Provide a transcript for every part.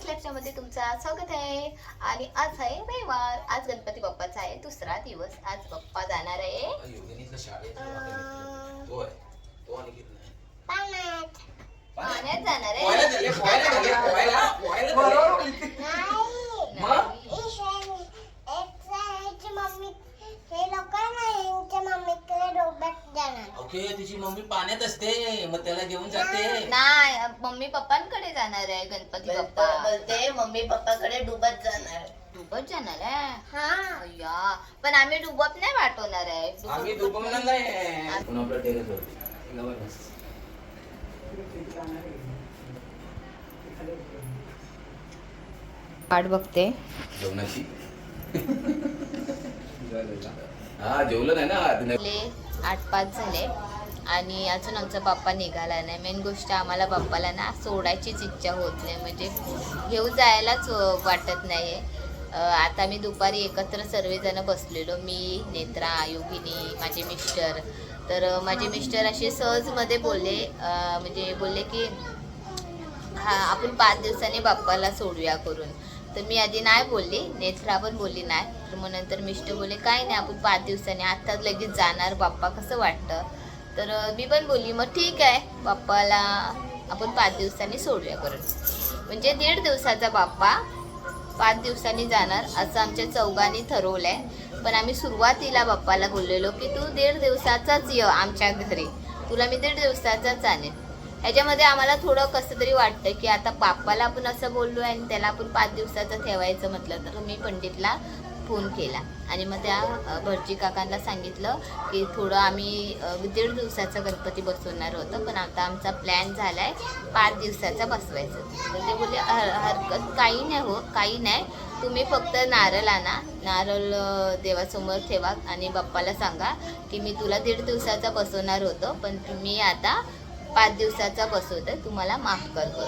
स्वागत आहे. आणि आज आहे रविवार. आज गणपती बाप्पाचा आहे दुसरा दिवस. आज बाप्पा जाणार आहे. पाण्यात. जाणार आहे पोहायला झाले, पोहायला झाले, पोहायला, पोहायला झाले. मग? ओके तिची मम्मी पाण्यात असते मग त्याला घेऊन जाते नाही मम्मी पप्पांकडे जाणार आहे गणपती बाप्पा. बोलते मम्मी पप्पाकडे डुबत जाणार. डुबत जाणार आहे? हा. अय्या पण आम्ही डुबत नाही पाठवणार आहे. आम्ही दुबमला नाही. वाट बघते. जेवणाची. हा जेवलं नाही ना. आठ पाच झाले. आणि अजून आमचा बाप्पा निघाला नाही. मेन गोष्ट आम्हाला बाप्पाला ना सोडायचीच इच्छा होत नाही. म्हणजे घेऊन जायलाच वाटत नाही आता मी दुपारी एकत्र सर्वजण बसलेलो. मी नेत्रा योगिनी माझे मिस्टर. तर माझे मिस्टर असे सहजमध्ये बोलले म्हणजे बोलले की हा आपण पाच दिवसांनी बाप्पाला सोडूया करून. तर मी आधी नाही बोलली. नेत्रा पण बोलली नाही. तर मग नंतर मिस्टर बोलले काय नाही आपण पाच दिवसांनी. आत्ताच लगेच जाणार. बाप्पा कसं वाटतं? तर मी पण बोलली मग ठीक आहे बाप्पाला आपण पाच दिवसांनी सोडूया करून म्हणजे दीड दिवसाचा बाप्पा पाच दिवसांनी जाणार असं आमच्या चौघांनी ठरवलं आहे पण आम्ही सुरुवातीला बाप्पाला बोललेलो की तू दीड दिवसाचाच ये आमच्या घरी. तुला मी दीड दिवसाचाच आणेन. ह्याच्यामध्ये आम्हाला थोडं कसं तरी वाटतं की आता बाप्पाला आपण असं बोललो आहे आणि त्याला आपण पाच दिवसाचं ठेवायचं म्हटलं तर मी पंडितला फोन केला. आणि मग त्या अ, भटजी काकांना सांगितलं की थोडं आम्ही दीड दिवसाचा गणपती बसवणार होतं पण आता आमचा प्लॅन झाला आहे पाच दिवसाचा बसवायचं. तर ते बोलले "हर- हरकत काही नाही हो काही नाही. तुम्ही फक्त नारळ आणा. नारळ देवासमोर ठेवा आणि बाप्पाला सांगा की मी तुला दीड दिवसाचा बसवणार होतं पण तुम्ही आता पाच दिवसाचा बसवतोय तुम्हाला माफ करतो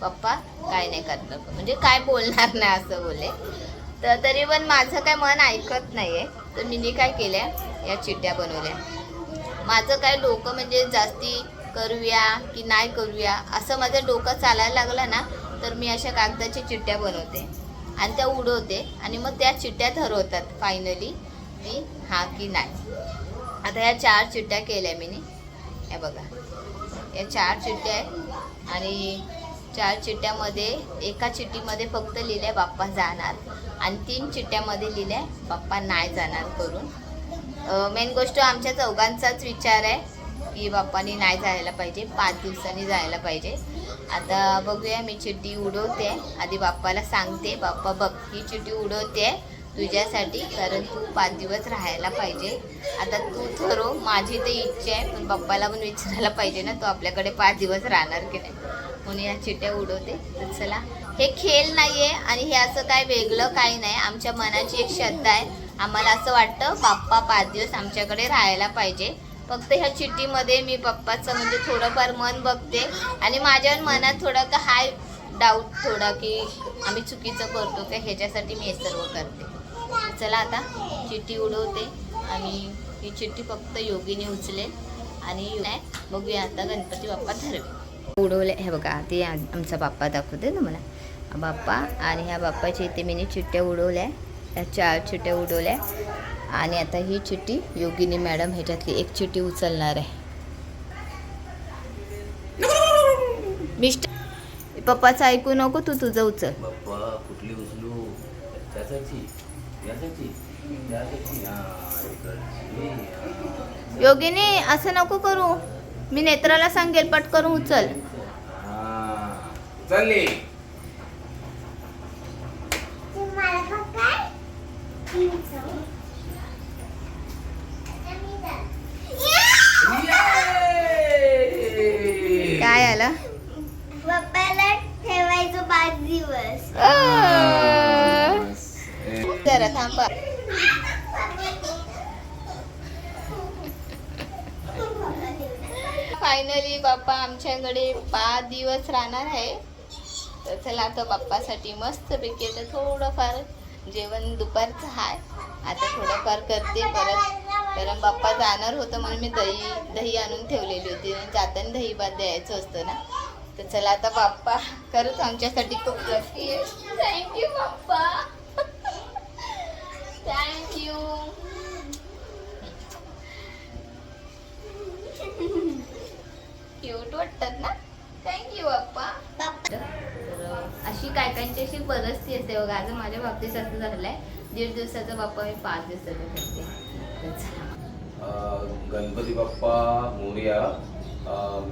पप्पा काय नाही करणार. म्हणजे काय बोलणार नाही असं बोले तर तरी पण माझं काय मन ऐकत नाही आहे तर मी काय केल्या? या चिट्ट्या बनवल्या. माझं काय डोकं म्हणजे जास्ती करूया की नाही करूया असं माझं डोकं चालायला लागलं ना तर मी अशा कागदाच्या चिट्ट्या बनवते. आणि त्या उडवते आणि मग त्या चिट्ट्या ठरवतात फायनली की हा की नाही. आता या चार चिट्ट्या केल्या मी या बघा. या चार चिठ्ठ्या आहेत आणि चार चिठ्ठ्यामध्ये एका चिठ्ठीमध्ये फक्त लिहिलंय बाप्पा जाणार आणि तीन चिठ्ठ्यामध्ये लिहिलंय बाप्पा नाही जाणार करून. मेन गोष्ट आमच्या चौघांचाच विचार आहे की बाप्पानी नाही जायला पाहिजे पाच दिवसांनी जायला पाहिजे. आता बघूया मी चिठ्ठी उडवते आधी बाप्पाला सांगते बाप्पा बघ ही चिठ्ठी उडवते तुझ्यासाठी कारण तू पाच दिवस राहायला पाहिजे. आता तू ठरव माझी तर इच्छा आहे पण पप्पाला पण विचारायला पाहिजे ना तू आपल्याकडे पाच दिवस राहणार की नाही. म्हणून या चिट्ट्या उडवते. तर चला हे खेळ नाही आहे आणि हे असं काय वेगळं काही नाही. आमच्या मनाची एक श्रद्धा आहे. आम्हाला असं वाटतं बाप्पा पाच दिवस आमच्याकडे राहायला पाहिजे. फक्त ह्या चिठ्ठीमध्ये मी पप्पाचं म्हणजे थोडंफार मन बघते आणि माझ्या मनात थोडं का हाय डाऊट थोडा की आम्ही चुकीचं करतो का ह्याच्यासाठी मी हे सर्व करते. चला आता चिठ्ठी उडवते आणि ही चिठ्ठी फक्त योगीने उचलेल आणि नाही बघूया आता गणपती बाप्पा ठरवेल. उडवले. हे बघा ते आमचा बाप्पा दाखवते ना मला. बाप्पा आणि ह्या बाप्पाच्या इथे मी चिठ्ठ्या उडवल्या. या चार चिठ्ठ्या उडवल्या. आणि आता ही चिठ्ठी योगिनी मॅडम ह्याच्यातली एक चिठ्ठी उचलणार आहे. मिस्टर पप्पाचं ऐकू नको तू तुझं उचल. कुठली उचलू. योगिनी असं नको करू. मी नेत्राला सांगेल पट करून उचल. हा. चालली! काय? आला? पप्पाला ठेवायचं पाच दिवस. जरा थांबा. फायनली बाप्पा आमच्याकडे पाच दिवस राहणार आहे. तर चला आता बाप्पासाठी मस्तपैकी आता थोडंफार जेवण दुपारचं आहे आता थोडंफार करते परत. कारण बाप्पा जाणार होतं म्हणून मी दही दही आणून ठेवलेली होती. आणि जाताना दही भात द्यायचं असतं ना. तर चला आता बाप्पा खरंच आमच्यासाठी खूप लकी आहे. Thank you Bappa. परिस्थिती असते बघा. आज माझ्या बाबतीत असं झालंय. दीड दिवसाचा बाप्पा मी पाच दिवसाचा करते. गणपती बाप्पा मोर्या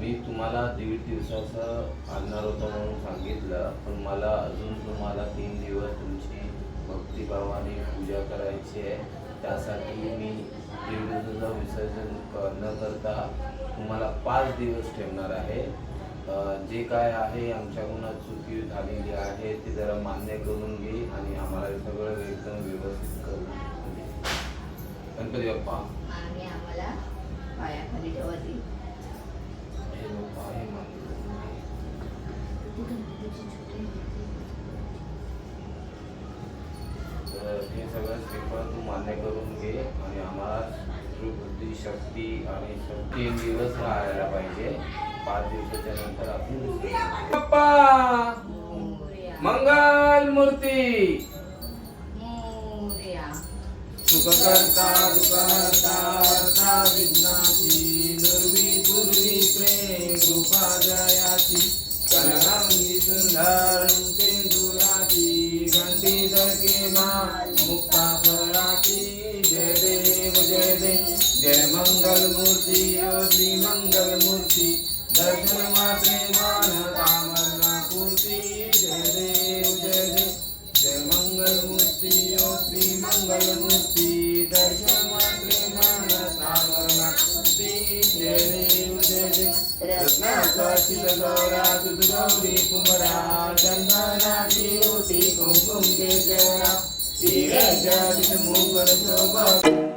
मी तुम्हाला दीड दिवसाचं आणणार होतं म्हणून सांगितलं. पण मला अजून तुम्हाला तीन दिवस तुमची भक्तिभावाने पूजा करायची आहे. त्यासाठी मी दीड दिवसाचं विसर्जन न करता तुम्हाला पाच दिवस ठेवणार आहे. जे काय आहे आमच्याकडून चुकी झालेली आहे ते जरा मान्य करून घे आणि आम्हाला सगळं एकदम व्यवस्थित करून. गणपती बाप्पा आणि आम्हाला पायाखाली हे बाप्पा हे. तर हे सगळं श्रीफळ तू मान्य करून घे आणि आम्हाला बुद्धी शक्ती आणि तीन दिवस राहायला पाहिजे पाच दिवसाच्या नंतर आपण मंगल मूर्ती! सुखकर्ता दुःखहर्ता विघ्नाची दुर्वी दुर्वी प्रेम कृपा जयाची करणांगी सुंदर सिंधुराची घंटी धके मा मुक्ता फळाची जय देव जय देव जय मंगल मूर्ती ओ श्री मंगल मूर्ती दर्शन मात्रे मान कामना पूर्ती जय देव जय देव जय मंगल मूर्ती ओ श्री मंगल मूर्ती दर्शन मात्रे मान कामना पूर्ती जय देव जय देव रत्नाकाशित गौरा तुझ गौरी कुमरा चंदनाची ओटी कुंकुम केशरा श्री मुखर शोभा